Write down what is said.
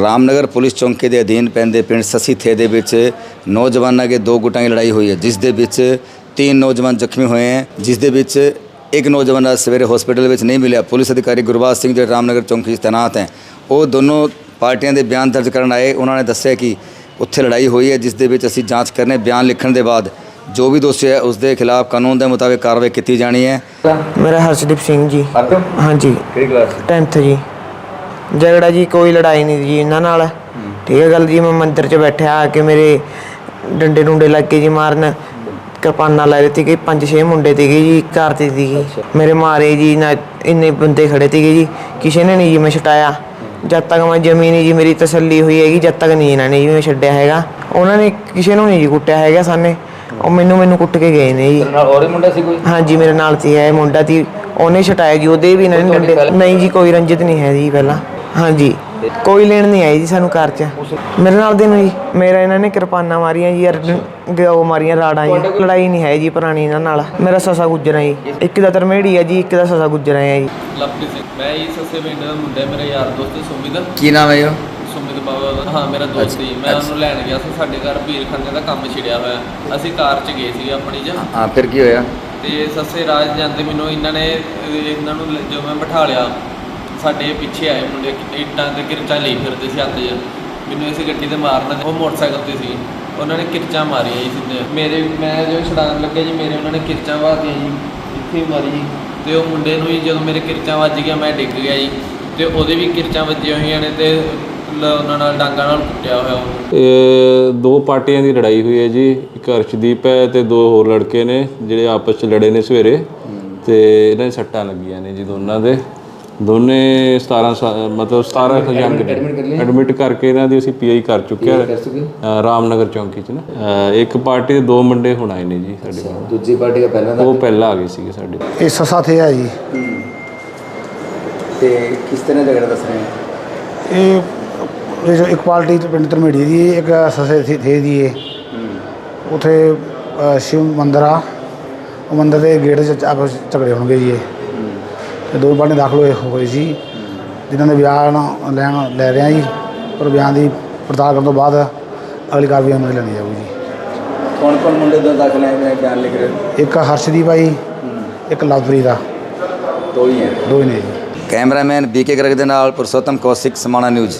Ramnagar police ਚੌਂਕੀ ਦੇ ਅਧੀਨ ਪੈਂਦੇ ਪਿੰਡ ਸਸੀ ਥੇ ਦੇ ਵਿੱਚ ਨੌਜਵਾਨਾਂ ਕੇ ਦੋ ਗੁੱਟਾਂ ਦੀ ਲੜਾਈ ਹੋਈ ਹੈ ਜਿਸ ਦੇ ਵਿੱਚ ਤਿੰਨ ਨੌਜਵਾਨ ਜ਼ਖਮੀ ਹੋਏ ਹਨ ਜਿਸ ਦੇ ਵਿੱਚ ਇੱਕ ਨੌਜਵਾਨ ਅੱਜ ਸਵੇਰੇ ਹਸਪੀਟਲ ਵਿੱਚ ਨਹੀਂ ਮਿਲਿਆ। ਪੁਲਿਸ ਅਧਿਕਾਰੀ ਗੁਰਬਾਜ ਸਿੰਘ ਜਿਹੜੇ ਰਾਮਨਗਰ ਚੌਂਕੀ 'ਚ ਤੈਨਾਤ ਹੈ ਉਹ ਦੋਨੋਂ ਪਾਰਟੀਆਂ ਦੇ ਬਿਆਨ ਦਰਜ ਕਰਨ ਆਏ। ਉਹਨਾਂ ਨੇ ਦੱਸਿਆ ਕਿ ਉੱਥੇ ਲੜਾਈ ਹੋਈ ਹੈ ਜਿਸ ਦੇ ਵਿੱਚ ਅਸੀਂ ਜਾਂਚ ਕਰਨੇ ਬਿਆਨ ਲਿਖਣ ਦੇ ਬਾਅਦ ਜੋ ਵੀ ਦੋਸ਼ੀ ਹੈ ਉਸ ਦੇ ਖਿਲਾਫ ਕਾਨੂੰਨ ਦੇ ਮੁਤਾਬਿਕ ਕਾਰਵਾਈ ਕੀਤੀ ਜਾਣੀ ਹੈ। ਮੇਰਾ ਹਰਸ਼ਦੀਪ ਸਿੰਘ ਜੀ। ਹਾਂਜੀ। ਕਿਹੜੀ ਕਲਾਸ? 10th ਜੀ। ਝਗੜਾ ਜੀ ਕੋਈ ਲੜਾਈ ਨਹੀਂ ਜੀ ਇਹਨਾਂ ਨਾਲ। ਠੀਕ ਹੈ ਗੱਲ ਜੀ ਮੈਂ ਮੰਦਿਰ 'ਚ ਬੈਠਿਆ ਆ ਕੇ ਮੇਰੇ ਡੰਡੇ ਡੁੰਡੇ ਲੱਗ ਕੇ ਜੀ ਮਾਰਨ। ਕਿਰਪਾਨਾਂ ਲੈ ਦਿੱਤੀ ਕਿ ਪੰਜ ਛੇ ਮੁੰਡੇ ਤੀਗੇ ਜੀ ਕਾਰ ਤੇ ਸੀਗੇ। ਮੇਰੇ ਮਾਰੇ ਜੀ ਨਾ ਇੰਨੇ ਬੰਦੇ ਖੜੇ ਤੀਗੇ ਜੀ ਕਿਸੇ ਨੇ ਨਹੀਂ ਜੀ ਮੈਂ ਛਟਾਇਆ। ਜਦ ਤੱਕ ਮੈਂ ਜ਼ਮੀਨ ਜੀ ਮੇਰੀ ਤਸੱਲੀ ਹੋਈ ਹੈਗੀ ਜਦ ਤੱਕ ਨਹੀਂ ਇਹਨਾਂ ਨੇ ਜੀ ਮੈਂ ਛੱਡਿਆ ਹੈਗਾ। ਉਹਨਾਂ ਨੇ ਕਿਸੇ ਨੂੰ ਨਹੀਂ ਜੀ ਕੁੱਟਿਆ ਹੈਗਾ ਸਾਨੇ ਉਹ ਮੈਨੂੰ ਮੈਨੂੰ ਕੁੱਟ ਕੇ ਗਏ ਨੇ ਜੀ। ਨਾਲ ਹੋਰ ਹੀ ਮੁੰਡਾ ਸੀ ਕੋਈ? ਹਾਂਜੀ ਮੇਰੇ ਨਾਲ ਸੀ ਹੈ ਮੁੰਡਾ ਸੀ। ਉਹਨੇ ਛਟਾਇਆ ਜੀ ਉਹਦੇ ਵੀ ਇਹਨਾਂ ਨੇ ਡੰਡੇ ਨਹੀਂ ਜੀ ਕੋਈ ਰੰਜਿਤ ਨਹੀਂ ਹੈ ਜੀ ਪਹਿਲਾਂ। ਹਾਂਜੀ। ਕੋਈ ਲੈਣ ਨਹੀਂ ਆਈ ਜੀ ਸਾਨੂੰ ਘਰ 'ਚ। ਮੇਰੇ ਨਾਲ ਦੇ ਨੂੰ ਜੀ ਮੇਰਾ ਇਹਨਾਂ ਨੇ ਕਿਰਪਾਨਾਂ ਮਾਰੀਆਂ ਜੀ ਯਾਰ ਉਹ ਮਾਰੀਆਂ ਰਾੜਾਂ ਜੀ। ਲੜਾਈ ਨਹੀਂ ਹੈ ਜੀ ਪੁਰਾਣੀ ਇਹਨਾਂ ਨਾਲ। ਮੇਰਾ ਸਸਾ ਗੁੱਜਰ ਹੈ ਜੀ। ਇੱਕ ਦਾ ਤਰਮੇੜੀ ਹੈ ਜੀ ਇੱਕ ਦਾ ਸਸਾ ਗੁੱਜਰ ਹੈ ਜੀ। ਲਵਪ੍ਰੀਤ ਸਿੰਘ ਮੈਂ ਹੀ ਸੱਸੇ ਪਿੰਡ ਦਾ ਮੁੰਡਾ ਮੇਰਾ ਯਾਰ ਦੋਸਤ ਸੁਮਿਤ। ਕੀ ਨਾਮ ਹੈ ਇਹ ਸੁਮਿਤ ਬਾਬਾ ਦਾ- ਹਾਂ ਮੇਰਾ ਦੋਸਤ ਸੀ ਮੈਂ ਉਹਨੂੰ ਲੈਣ ਗਿਆ ਸੀ। ਸਾਡੇ ਘਰ ਪੀਰਖਾਨੇ ਦਾ ਕੰਮ ਛਿੜਿਆ ਹੋਇਆ। ਅਸੀਂ ਕਾਰ 'ਚ ਗਏ ਸੀ ਆਪਣੀ 'ਚ। ਹਾਂ ਫਿਰ ਕੀ ਹੋਇਆ? ਤੇ ਸੱਸੇ ਰਾਜ ਜਾਂਦੇ ਮੈਨੂੰ ਇਹਨਾਂ ਨੇ ਇਹਨਾਂ ਨੂੰ ਜਦੋਂ ਮੈਂ ਬਿਠਾ ਲਿਆ। ਸਾਡੇ ਪਿੱਛੇ ਆਏ ਮੁੰਡੇ ਇੱਟਾਂ ਤੇ ਕਿਰਚਾਂ ਲਈ ਫਿਰਦੇ ਸੀ ਹੱਥ 'ਚ। ਮੈਨੂੰ ਇਸ ਗੱਡੀ ਤੇ ਮਾਰਨਾ ਉਹ ਮੋਟਰਸਾਈਕਲ ਤੇ ਸੀ। ਉਹਨਾਂ ਨੇ ਕਿਰਚਾਂ ਮਾਰੀਆਂ ਜੀ ਸਿੱਧੇ। ਮੇਰੇ ਮੈਂ ਜੋ ਛਡਾਣ ਲੱਗੇ ਜੀ ਮੇਰੇ ਉਹਨਾਂ ਨੇ ਕਿਰਚਾਂ ਵਾਦੀਆਂ ਜੀ ਇੱਥੇ ਮਾਰੀ ਜੀ। ਤੇ ਉਹ ਮੁੰਡੇ ਨੂੰ ਜੀ ਜਦੋਂ ਮੇਰੇ ਕਿਰਚਾਂ ਵੱਜ ਗਿਆ ਮੈਂ ਡਿੱਗ ਗਿਆ ਜੀ। ਤੇ ਉਹਦੇ ਵੀ ਕਿਰਚਾਂ ਵੱਜੀਆਂ ਹੋਈਆਂ ਨੇ ਤੇ ਉਹਨਾਂ ਨਾਲ ਡਾਂਗਾਂ ਨਾਲ ਕੁੱਟਿਆ ਹੋਇਆ ਇਹ ਦੋ ਪਾਰਟੀਆਂ ਦੀ ਲੜਾਈ ਹੋਈ ਹੈ ਜੀ। ਇੱਕ ਹਰਸ਼ਦੀਪ ਹੈ ਤੇ ਦੋ ਹੋਰ ਲੜਕੇ ਨੇ ਜਿਹੜੇ ਆਪਸ ਚ ਲੜੇ ਨੇ ਸਵੇਰੇ। ਤੇ ਇਹਨਾਂ ਦੇ ਸੱਟਾਂ ਲੱਗੀਆਂ ਨੇ ਜੀ ਦੋਨਾਂ ਦੇ। ਦੋਨੇ 17 ਸਾ- ਮਤਲਬ 17 ਜੰਗ ਨੇ ਐਡਮਿਟ ਕਰਕੇ ਇਹਨਾਂ ਦੀ ਅਸੀਂ ਪੀਆਈ ਕਰ ਚੁੱਕੇ ਆ। ਅ, ਰਾਮਨਗਰ ਚੌਂਕੀ ਚ ਨਾ। ਅ, ਇੱਕ ਪਾਰਟੀ ਦੇ ਦੋ ਮੁੰਡੇ ਹੁਣ ਆਏ ਨੇ ਜੀ ਸਾਡੇ ਕੋਲ। ਦੂਜੀ ਪਾਰਟੀ ਦਾ ਪਹਿਲਾਂ ਉਹ ਪਹਿਲਾਂ ਆ ਗਏ ਸੀਗੇ ਸਾਡੇ ਕੋਲ। ਇਹ ਸਸਾ ਥੇ ਹੈ। ਜੀ ਤੇ ਕਿਸ ਤਰ੍ਹਾਂ ਝਗੜਾ ਦੱਸ ਰਹੇ ਹੋ? ਇਹ ਇਹ ਜੋ ਇੱਕ ਪਾਰਟੀ ਤੇ ਪਿੰਡ ਤਰਮੇੜੀ ਦੀ ਇੱਕ ਸਸੇ ਥੇ- ਥੇ ਦੀ ਹੈ। ਉਥੇ ਸ਼ਿਵ ਮੰਦਿਰ ਆ ਉਹ ਮੰਦਿਰ ਦੇ ਗੇਟ 'ਚ ਆਪਸ 'ਚ ਝਗੜੇ ਹੋਣਗੇ ਜੀ ਇਹ। ਤੇ ਦੋ ਪਾਰਟੀਆਂ ਦਾਖਲ ਹੋਏ ਹੋਏ ਸੀ। ਜਿਨ੍ਹਾਂ ਦੇ ਬਿਆਨ ਲੈਣ ਲੈ ਰਹੇ ਜੀ। ਪਰ ਬਿਆਨ ਦੀ ਪੜਤਾਲ ਕਰਨ ਤੋਂ ਬਾਅਦ ਅਗਲੀ ਕਾਰਵਾਈ ਅਮਲ ਲੈਣੀ ਜਾਊਗੀ ਜੀ। ਕੌਣ ਕੌਣ ਮੁੰਡੇ ਦੋ ਦਾਖਲ ਹੈ? ਮੈਂ ਬਿਆਨ ਲਿਖ ਰਿਹਾ। ਇੱਕ ਹਰਸ਼ਦੀਪ ਆ ਜੀ ਇੱਕ ਲਵਪ੍ਰੀਤ ਆ। ਦੋ ਹੀ ਹੈ। ਦੋ ਹੀ ਨੇ ਜੀ। ਕੈਮਰਾਮੈਨ ਬੀਕੇ ਗਰਗ ਦੇ ਨਾਲ ਪੁਰਸ਼ੋਤਮ ਕੌਸ਼ਿਕ ਸਮਾਣਾ ਨਿਊਜ਼।